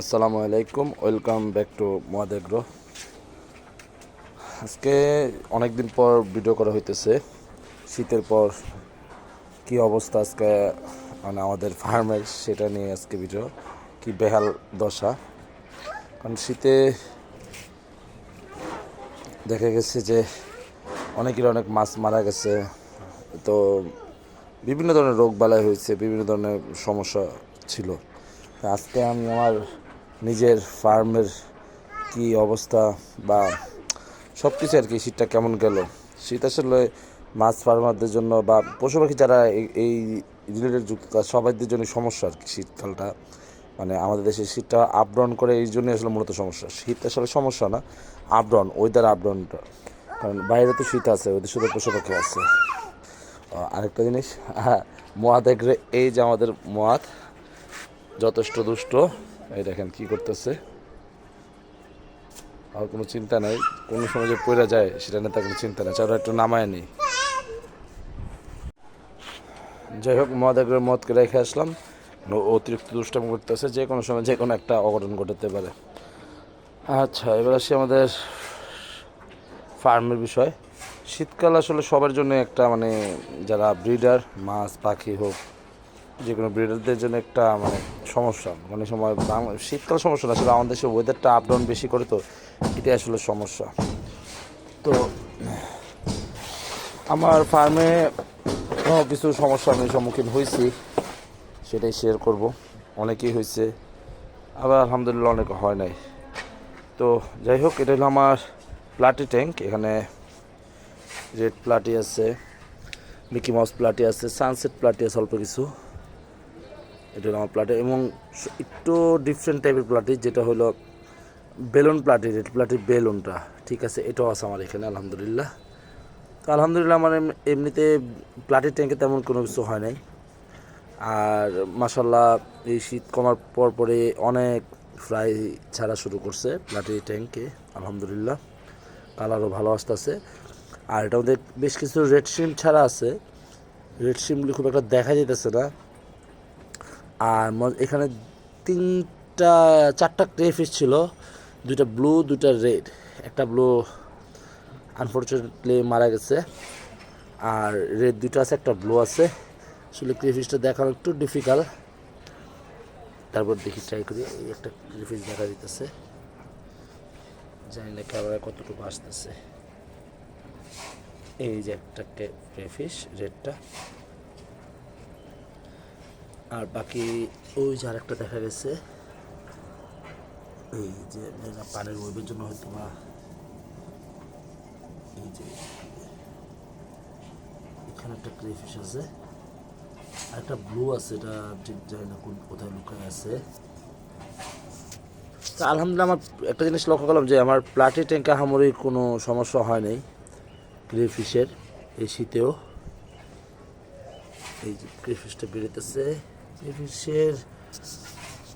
আসসালামু আলাইকুম, welcome back to মহাদেগ্র আজকে অনেক দিন পর ভিডিও করা হইতেছে, শীতের পর কি অবস্থা আজকে মানে আমাদের ফার্মের সেটা নিয়ে আজকে ভিডিও, কি বেহাল দশা। কারণ শীতে দেখা গেছে যে অনেকের অনেক মাছ মারা গেছে, তো বিভিন্ন ধরনের রোগ বালাই হয়েছে, বিভিন্ন ধরনের সমস্যা ছিল। আজকে আমি আমার নিজের ফার্মের কি অবস্থা বা সব কিছু আর কি, শীতটা কেমন গেল? শীত আসলে মাছ ফার্মারদের জন্য বা পশু পাখি যারা এই- রিলেটেড যুক্ত সবাইদের জন্য সমস্যা আর কি শীতকালটা। মানে আমাদের দেশে শীতটা আপ ডাউন করে এই জন্যই আসলে মূলত সমস্যা। শীত আসলে সমস্যা না আপ ডাউন ওয়েদার আপ ডাউনটা কারণ বাইরে তো শীত আছে, ওদের শুধু পশু পাখি আছে। আরেকটা জিনিস হ্যাঁ দেখলে এই যে আমাদের মহাদ যথেষ্ট দুষ্ট। এই দেখেন কি করতেছে। আর কোনো চিন্তা নাই, কোনো সময় যে পড়ে যায়, সেটা নিয়ে তার কোনো চিন্তা নেই। চলো একটু নামায় নিই যাই হোক, মদ একবার মদকে রেখে আসলাম। অতিরিক্ত দুষ্টামি করতেছে, যে কোনো সময় যে কোনো একটা অঘটন ঘটাতে পারে। আচ্ছা এবার আসি আমাদের ফার্মের বিষয়। শীতকাল আসলে সবার জন্য একটা মানে যারা ব্রিডার, মাছ, পাখি হোক, যে কোনো ব্রিডারদের জন্য একটা মানে সমস্যা। মানে সময় শীতকাল সমস্যা না, আসলে আমাদের দেশে ওয়েদারটা আপ ডাউন বেশি করে তো এটাই আসলে সমস্যা। তো আমার ফার্মে কিছু সমস্যা আমি সম্মুখীন হয়েছি, সেটাই শেয়ার করব। অনেকেই হয়েছে, আবার আলহামদুলিল্লাহ অনেক হয় নাই। তো যাই হোক, এটা হলো আমার প্লাটি ট্যাঙ্ক। এখানে রেড প্লাটি আছে মিকি মাউস প্লাটি আছে সানসেট প্লাটি আছে, অল্প কিছু। এটা হলো আমার প্লাটি এবং একটু ডিফারেন্ট টাইপের প্লাটি, যেটা হলো বেলুন প্লাটি, রেড প্লাটির বেলুনটা, ঠিক আছে? এটাও আছে আমার এখানে, আলহামদুলিল্লাহ। তো আলহামদুলিল্লাহ আমার এমনিতে প্লাটির ট্যাঙ্কে তেমন কোনো কিছু হয় নাই। আর মাসাল্লাহ এই শীত কমার পর পরে অনেক ফ্রাই ছাড়া শুরু করছে প্লাটি ট্যাঙ্কে, আলহামদুলিল্লাহ। কালারও ভালো আসতেছে। আর এটা মধ্যে বেশ কিছু রেড সিম ছাড়া আছে। রেড সিমগুলি খুব একটা দেখা যেতেছে না। আর এখানে তিনটা, চারটা ক্রে ফিশ ছিল। দুইটা ব্লু দুইটা রেড একটা ব্লু আনফর্চুনেটলি মারা গেছে। আর রেড দুটো আছে, একটা ব্লু আছে। আসলে ক্রিফিসটা দেখানো একটু ডিফিকাল্ট তারপর দেখি ট্রাই করি। এই একটা ক্রিফিস দেখা দিতেছে। জানি না ক্যামেরা কতটুকু আসতেছে। এই যে একটা ক্রিফিস রেডটা আর বাকি ওই যে আরেকটা দেখা গেছে, এই যে পানির ওয়েবের জন্য হয়তো বা এই যে এখানে একটা ক্রেফিশ আছে, আর একটা ব্লু আছে, এটা ঠিক জানি না কোন, কোথায় লুকায় আছে। তা আলহামদুলিল্লাহ আমার একটা জিনিস লক্ষ্য করলাম যে আমার প্লাটি ট্যাঙ্কে হামরি কোনো সমস্যা হয় নাই ক্রেফিশের এই শীতেও। এই যে ক্রেফিশটা বেরোতেছে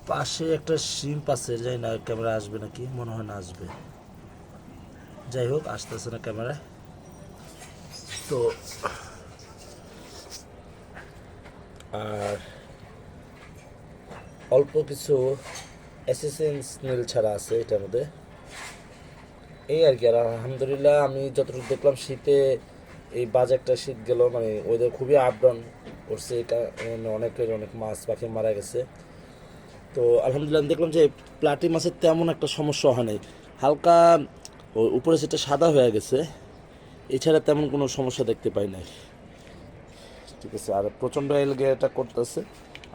পাশে একটা শিম্প আছে যাই না ক্যামেরা আসবে নাকি, মনে হয় না আসবে। যাই হোক, আসতেছে না ক্যামেরায় তো আর অল্প কিছু অ্যাসিসেন্স নীল ছাড়া আছে এটার মধ্যে। এই আর কি, আর আলহামদুলিল্লাহ আমি যতটুকু দেখলাম শীতে এই বাজে একটা শীত গেল মানে ওদের খুবই আপ করছে এই অনেকের অনেক মাছ, পাখি মারা গেছে। তো আলহামদুলিল্লাহ দেখলাম যে প্লাটি মাছের তেমন একটা সমস্যা হয় নাই। হালকা উপরে সেটা সাদা হয়ে গেছে, এছাড়া তেমন কোনো সমস্যা দেখতে পাই নাই। ঠিক আছে, আর প্রচণ্ড এলগে এটা করতেছে।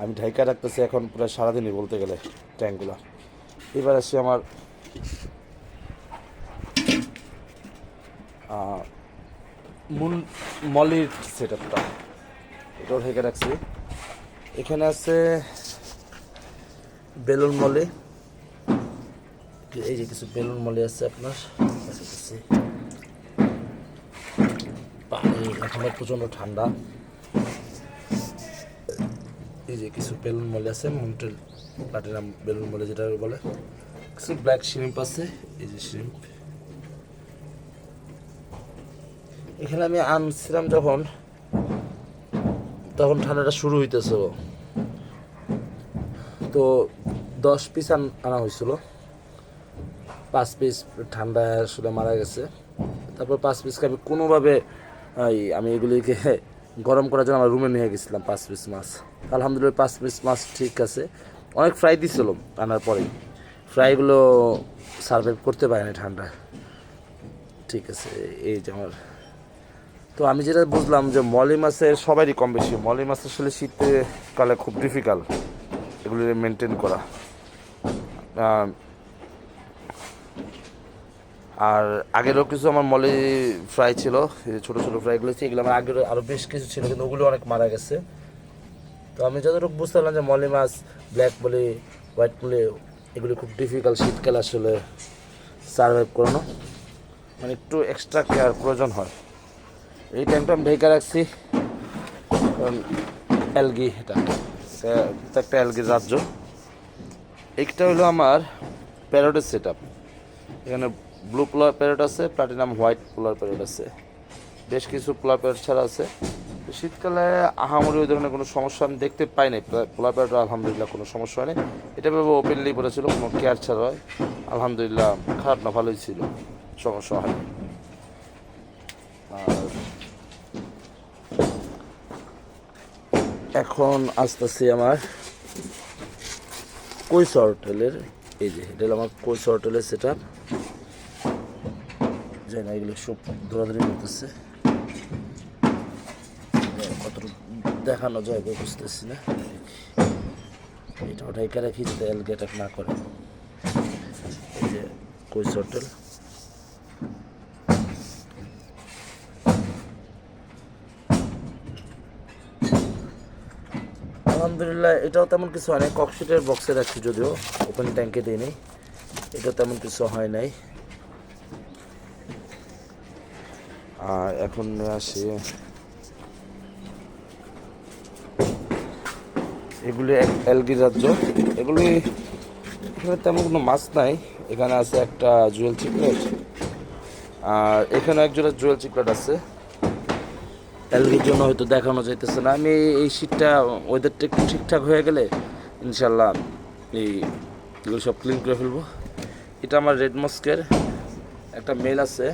আমি ঢাইকা রাখতেছি এখন প্রায় সারাদিনই বলতে গেলে ট্যাঙ্কগুলো। এবার আসি আমার মুন মলির সেট আপটা এটাও ঢেকে রাখছি। এখানে আছে বেলুন মলি। এই যে কিছু বেলুন মলি আছে আপনার। পানি প্রচণ্ড ঠান্ডা। এই যে কিছু বেলুন মলে আছে মন্টেল প্লাটিনাম বেলুন মলে যেটা বলে। কিছু ব্ল্যাক শ্রিম্প আছে, এই যে শ্রিম্প এখানে আমি আনছিলাম যখন তখন ঠান্ডাটা শুরু হইতেছে তো দশ পিস আনা হয়েছিল পাঁচ পিস ঠান্ডা আসলে মারা গেছে। তারপর পাঁচ পিসকে আমি কোনোভাবে আমি এগুলিকে গরম করার জন্য আমার রুমে নিয়ে গেছিলাম পাঁচ পিস মাছ। আলহামদুলিল্লাহ পাঁচ পিস মাছ ঠিক আছে। অনেক ফ্রাই দিছিল আনার পরেই ফ্রাইগুলো সার্ভাইভ করতে পারেনি ঠান্ডা। ঠিক আছে, এই যে আমার তো আমি যেটা বুঝলাম যে মলি মাছের সবারই কম বেশি। মলি মাছ আসলে শীতকালে খুব ডিফিকাল্ট এগুলি মেনটেন করা। আর আগেরও কিছু আমার মলি ফ্রাই ছিল ছোটো ছোটো ফ্রাইগুলো ছিল, এগুলো আমার আগের আরও বেশ কিছু ছিল, কিন্তু ওগুলো অনেক মারা গেছে। তো আমি যতটুকু বুঝতে পারলাম যে মলি মাছ ব্ল্যাক মলি হোয়াইট মলি, এগুলি খুব ডিফিকাল্ট শীতকালে আসলে সার্ভাইভ করানো। মানে একটু এক্সট্রা কেয়ার প্রয়োজন হয়। এই ট্যাঙ্কটা আমি ঢেকে রাখছি। অ্যালগি এটা। একটা অ্যালগির রাজ্য এইটা হলো আমার প্যারোডের সেট আপ এখানে ব্লু পোলার প্যারোট আছে প্লাটিনাম হোয়াইট পোলার প্যারোট আছে। বেশ কিছু পোলার প্যারোট ছাড়া আছে। শীতকালে আহামরি ওই ধরনের কোনো সমস্যা আমি দেখতে পাই নাই। পোলার প্যারোট আলহামদুলিল্লাহ কোনো সমস্যা হয়নি। এটা ভেবে ওপেনলি বলেছিল, কোনো কেয়ার ছাড়া হয়। আলহামদুলিল্লাহ খারাপ না, ভালোই ছিল। সমস্যা হয়নি। এখন আসতেছি আমার কৈশোর হোটেলের, এই যে এটা আমার কৈশোর হোটেলের সেট আপ যাই না, এগুলো সব দৌড়াদৌড়ি করতেছে। দেখানো যায় বুঝতেছি না। এটা ওটাই রাখি যাতে এলগে না করে। এই যে কৈশোর হোটেল। আলহামদুলিল্লাহ, এটাও তেমন কিছু হয় নাই। ককশিটের বক্সে রাখছি যদিও ওপেন ট্যাঙ্কে দিইনি এটা তেমন কিছু হয় নাই। আর এখন আসি। এগুলি অ্যালগি রাজ্য। এগুলি এখানে তেমন কোনো মাছ নাই। এখানে আছে একটা জুয়েল চিকলেট আর এখানে একজোড়া জুয়েল চিকলেট আছে। অ্যালগির জন্য হয়তো দেখানো যাইতেছে না। আমি এই শীতটা ওয়েদারটা একটু ঠিকঠাক হয়ে গেলে ইনশাল্লাহ এই এগুলো সব ক্লিন করে ফেলব। এটা আমার রেড মস্কের একটা মেল আছে।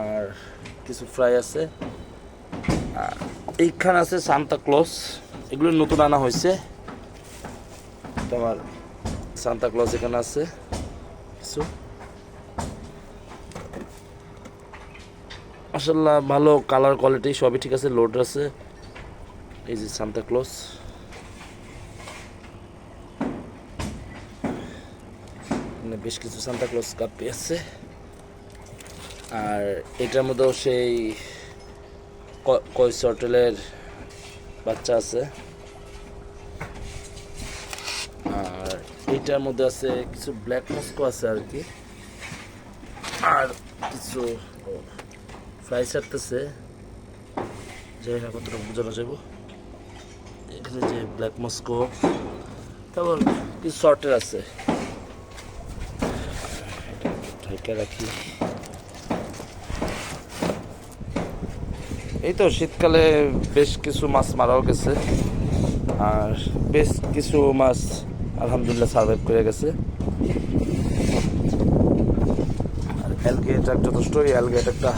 আর কিছু ফ্রাই আছে। এইখানে আছে সান্তা ক্লস এগুলো নতুন আনা হয়েছে। তোমার সান্তা ক্লস এখানে আছে। কিছু। মাসাল্লাহ ভালো কালার কোয়ালিটি সবই ঠিক আছে লোড আছে। এই যে সান্তা মানে বেশ কিছু সান্তা ক্লস কাপি আছে। আর এটার মধ্যেও সেই কইস হোটেলের বাচ্চা আছে। আর এইটার মধ্যে আছে কিছু ব্ল্যাক মস্কো আছে আর কি। আর কিছু ফ্রাই ছাড়তেছে। যাই না কতটা বোঝানো যাব এখানে যে ব্ল্যাক মস্কো তারপর কিছু শর্টের আছে। ঢাকা রাখি। এই তো শীতকালে বেশ কিছু মাছ মারাও গেছে। আর বেশ কিছু মাছ আলহামদুলিল্লাহ সার্ভাইভ করে গেছে। আর অ্যালগেটার যথেষ্ট এই অ্যালগেটারটা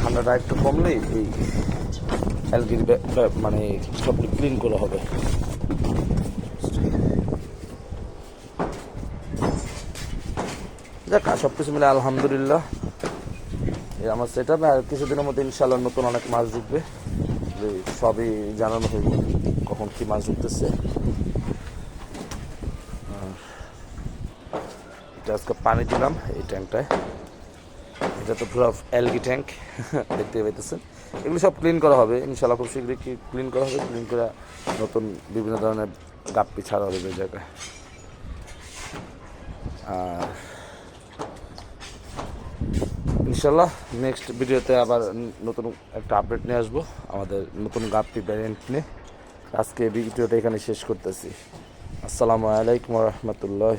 ঠান্ডাটা একটু কমলেই এই অ্যালগির মানে সব ক্লিন করা হবে। দেখ সব কিছু মিলে আলহামদুলিল্লাহ। আমার সেট আপ আর কিছুদিনের মধ্যে ইনশাল্লাহ নতুন অনেক মাছ ঢুকবে সবই জানানো হইব কখন কি মাছ ঢুকতেছে আজকে পানি দিলাম এই ট্যাঙ্কটায় এটা তো পুরো অ্যালগি ট্যাঙ্ক দেখতে পাইতেছেন। এগুলো সব ক্লিন করা হবে ইনশাল্লাহ খুব শীঘ্রই কি ক্লিন করা হবে ক্লিন করে নতুন বিভিন্ন ধরনের গাপ্পি ছাড়া হবে জায়গায়। আর ইনশাল্লাহ নেক্সট ভিডিওতে আবার নতুন একটা আপডেট নিয়ে আসব, আমাদের নতুন গাপ্পি ভ্যারিয়েন্ট নিয়ে। আজকে ভিডিওটা এখানে শেষ করতেছি। আসসালামু আলাইকুম রহমতুল্লাহ